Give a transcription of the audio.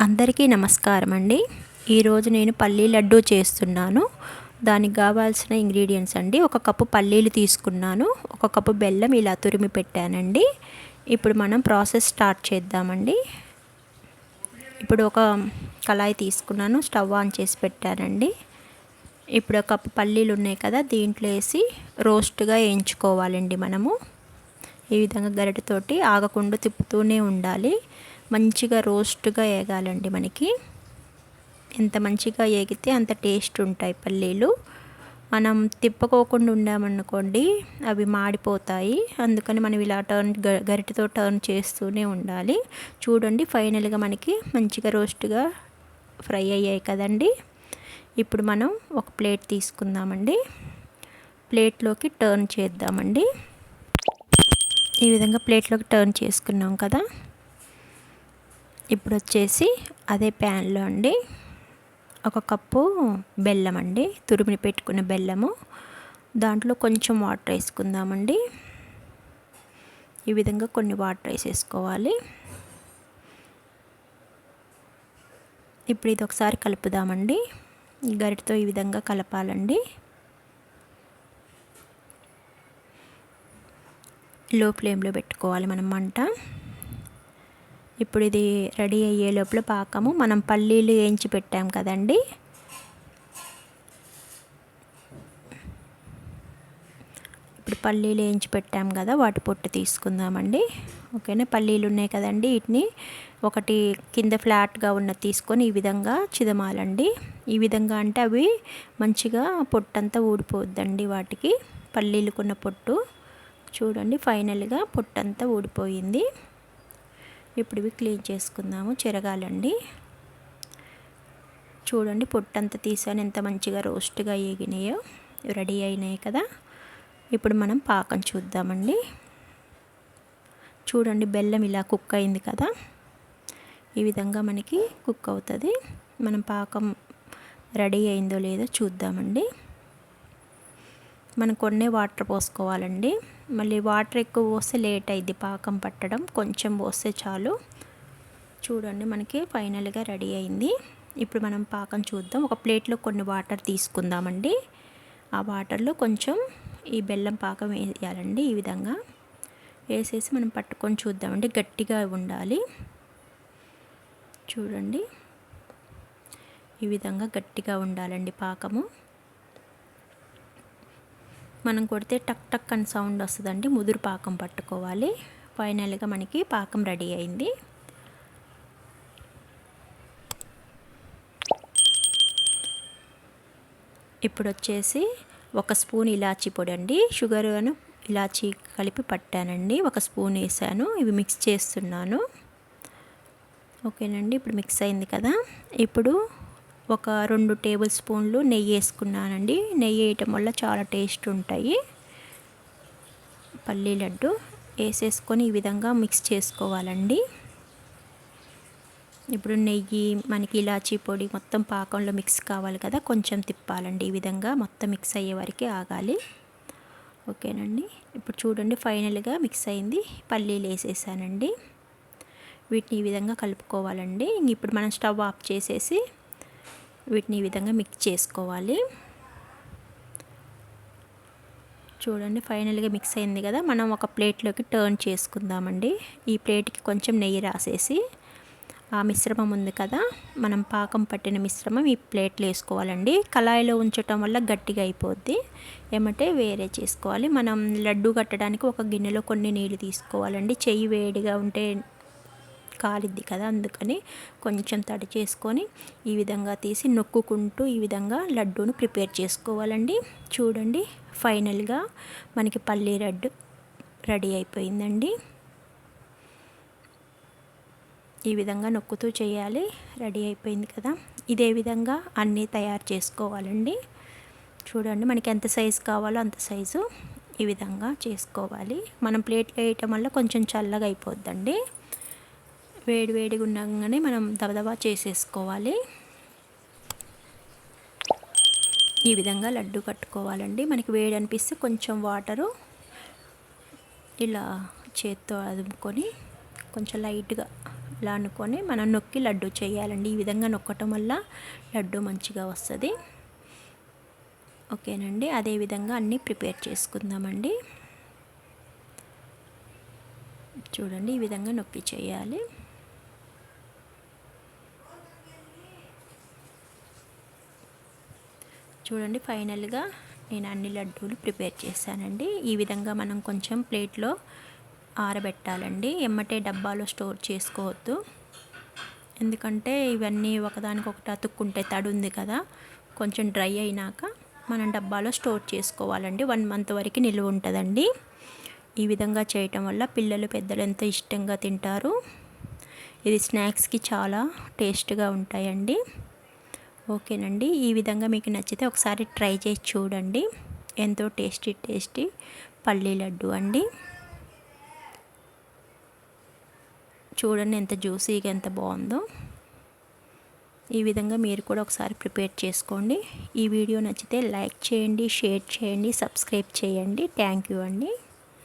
అందరికీ నమస్కారం అండి. ఈరోజు నేను పల్లీ లడ్డు చేస్తున్నాను. దానికి కావాల్సిన ఇంగ్రీడియంట్స్ అండి. ఒక కప్పు పల్లీలు తీసుకున్నాను. ఒక కప్పు బెల్లం ఇలా తురిమి పెట్టానండి. ఇప్పుడు మనం ప్రాసెస్ స్టార్ట్ చేద్దామండి. ఇప్పుడు ఒక కళాయి తీసుకున్నాను. స్టవ్ ఆన్ చేసి పెట్టానండి. ఇప్పుడు ఒక కప్పు పల్లీలు ఉన్నాయి కదా దీంట్లో వేసి రోస్ట్గా వేయించుకోవాలండి మనము. ఈ విధంగా గరిటతోటి ఆగకుండా తిప్పుతూనే ఉండాలి. మంచిగా రోస్ట్గా వేగాలండి మనకి. ఎంత మంచిగా వేగితే అంత టేస్ట్ ఉంటాయి పల్లీలు. మనం తిప్పుకోకుండా ఉండామనుకోండి అవి మాడిపోతాయి. అందుకని మనం ఇలా టర్న్ గరిటతో టర్న్ చేస్తూనే ఉండాలి. చూడండి ఫైనల్గా మనకి మంచిగా రోస్ట్గా ఫ్రై అయ్యాయి కదండి. ఇప్పుడు మనం ఒక ప్లేట్ తీసుకుందామండి. ప్లేట్లోకి టర్న్ చేద్దామండి. ఈ విధంగా ప్లేట్లోకి టర్న్ చేసుకున్నాం కదా. ఇప్పుడు వచ్చేసి అదే ప్యాన్లో అండి ఒక కప్పు బెల్లం అండి తురిమిని పెట్టుకున్న బెల్లము. దాంట్లో కొంచెం వాటర్ వేసుకుందామండి. ఈ విధంగా కొన్ని వాటర్ వేసేసుకోవాలి. ఇప్పుడు ఇది ఒకసారి కలుపుదామండి. గరిటతో ఈ విధంగా కలపాలండి. లో ఫ్లేమ్లో పెట్టుకోవాలి మనం మంట. ఇప్పుడు ఇది రెడీ అయ్యే లోపల పాకము. మనం పల్లీలు వేయించి పెట్టాం కదండి. ఇప్పుడు పల్లీలు వేయించి పెట్టాం కదా వాటి పొట్టు తీసుకుందామండి. ఓకేనా? పల్లీలు ఉన్నాయి కదండి వీటిని. ఒకటి కింద ఫ్లాట్గా ఉన్న తీసుకొని ఈ విధంగా చిదమాలండి. ఈ విధంగా అంటే అవి మంచిగా పొట్టంతా ఊడిపోద్దండి వాటికి. పల్లీలుకున్న పొట్టు. చూడండి ఫైనల్గా పొట్టంతా ఊడిపోయింది. ఇప్పుడు ఇవి క్లీన్ చేసుకుందాము. చిరగాలండి. చూడండి పొట్టంతా తీసాను. ఎంత మంచిగా రోస్ట్గా ఏగినాయో. రెడీ అయినాయి కదా. ఇప్పుడు మనం పాకం చూద్దామండి. చూడండి బెల్లం ఇలా కుక్ అయింది కదా. ఈ విధంగా మనకి కుక్ అవుతుంది. మనం పాకం రెడీ అయిందో లేదో చూద్దామండి. మనం కొన్ని వాటర్ పోసుకోవాలండి. మళ్ళీ వాటర్ ఎక్కువ పోస్తే లేట్ అయింది పాకం పట్టడం. కొంచెం పోస్తే చాలు. చూడండి మనకి ఫైనల్గా రెడీ అయింది. ఇప్పుడు మనం పాకం చూద్దాం. ఒక ప్లేట్లో కొన్ని వాటర్ తీసుకుందామండి. ఆ వాటర్లో కొంచెం ఈ బెల్లం పాకం వేయాలండి ఈ విధంగా. వేసేసి మనం పట్టుకొని చూద్దామండి. గట్టిగా ఉండాలి. చూడండి. ఈ విధంగా గట్టిగా ఉండాలండి పాకము. మనం కొడితే టక్ టక్ అని సౌండ్ వస్తుందండి. ముదురు పాకం పట్టుకోవాలి. ఫైనల్గా మనకి పాకం రెడీ అయింది. ఇప్పుడు వచ్చేసి ఒక స్పూన్ ఇలాచీ పొడి అండి. షుగర్ ఇలాచీ కలిపి పట్టానండి. ఒక స్పూన్ వేసాను. ఇవి మిక్స్ చేస్తున్నాను. ఓకేనండి. ఇప్పుడు మిక్స్ అయింది కదా. ఇప్పుడు ఒక రెండు టేబుల్ స్పూన్లు నెయ్యి వేసుకున్నానండి. నెయ్యి వేయటం వల్ల చాలా టేస్ట్ ఉంటాయి. పల్లీ లడ్డు వేసేసుకొని ఈ విధంగా మిక్స్ చేసుకోవాలండి. ఇప్పుడు నెయ్యి మనకి ఇలాచీ పొడి మొత్తం పాకంలో మిక్స్ కావాలి కదా కొంచెం తిప్పాలండి. ఈ విధంగా మొత్తం మిక్స్ అయ్యే వరకు ఆగాలి. ఓకేనండి. ఇప్పుడు చూడండి ఫైనల్గా మిక్స్ అయింది. పల్లీలు వేసేసానండి. వీటిని ఈ విధంగా కలుపుకోవాలండి. ఇప్పుడు మనం స్టవ్ ఆఫ్ చేసేసి వీటిని ఈ విధంగా మిక్స్ చేసుకోవాలి. చూడండి ఫైనల్గా మిక్స్ అయింది కదా. మనం ఒక ప్లేట్లోకి టర్న్ చేసుకుందామండి. ఈ ప్లేట్కి కొంచెం నెయ్యి రాసేసి ఆ మిశ్రమం ఉంది కదా. మనం పాకం పట్టిన మిశ్రమం ఈ ప్లేట్లో వేసుకోవాలండి. కళాయిలో ఉంచటం వల్ల గట్టిగా అయిపోద్ది. ఏమంటే వేరే చేసుకోవాలి. మనం లడ్డు కట్టడానికి ఒక గిన్నెలో కొన్ని నీళ్ళు తీసుకోవాలండి. చెయ్యి వేడిగా ఉంటే కాలిద్ది కదా అందుకని కొంచెం తడి చేసుకొని ఈ విధంగా తీసి నొక్కుకుంటూ ఈ విధంగా లడ్డూను ప్రిపేర్ చేసుకోవాలండి. చూడండి ఫైనల్గా మనకి పల్లీ లడ్డు రెడీ అయిపోయిందండి. ఈ విధంగా నొక్కుతూ చేయాలి రెడీ అయిపోయింది కదా. ఇదే విధంగా అన్నీ తయారు చేసుకోవాలండి. చూడండి మనకి ఎంత సైజు కావాలో అంత సైజు ఈ విధంగా చేసుకోవాలి. మనం ప్లేట్లో వేయటం వల్ల కొంచెం చల్లగా అయిపోద్దండి. వేడి వేడిగా ఉండగానే మనం దబదబా చేసేసుకోవాలి. ఈ విధంగా లడ్డు కట్టుకోవాలండి. మనకి వేడి అనిపిస్తే కొంచెం వాటరు ఇలా చేత్తో అదుముకొని కొంచెం లైట్గా ఇలా అనుకొని మనం నొక్కి లడ్డు చేయాలండి. ఈ విధంగా నొక్కటం వల్ల లడ్డు మంచిగా వస్తుంది. ఓకేనండి. అదేవిధంగా అన్నీ ప్రిపేర్ చేసుకుందామండి. చూడండి ఈ విధంగా నొక్కి చేయాలి. చూడండి ఫైనల్గా నేను అన్ని లడ్డూలు ప్రిపేర్ చేశానండి. ఈ విధంగా మనం కొంచెం ప్లేట్లో ఆరబెట్టాలండి. ఎమ్మటే డబ్బాలో స్టోర్ చేసుకోవద్దు. ఎందుకంటే ఇవన్నీ ఒకదానికొకటి అతుక్కుంటే తడి ఉంది కదా. కొంచెం డ్రై అయినాక మనం డబ్బాలో స్టోర్ చేసుకోవాలండి. వన్ మంత్ వరకు నిల్వ ఉంటుందండి. ఈ విధంగా చేయటం వల్ల పిల్లలు పెద్దలు ఎంతో ఇష్టంగా తింటారు. ఇది స్నాక్స్కి చాలా టేస్ట్గా ఉంటాయండి. ఓకేనండి. ఈ విధంగా మీకు నచ్చితే ఒకసారి ట్రై చేసి చూడండి. ఎంతో టేస్టీ టేస్టీ పల్లీ లడ్డు అండి. చూడండి ఎంత జ్యూసీగా ఎంత బాగుందో. ఈ విధంగా మీరు కూడా ఒకసారి ప్రిపేర్ చేసుకోండి. ఈ వీడియో నచ్చితే లైక్ చేయండి షేర్ చేయండి సబ్స్క్రైబ్ చేయండి. థ్యాంక్ యూ అండి.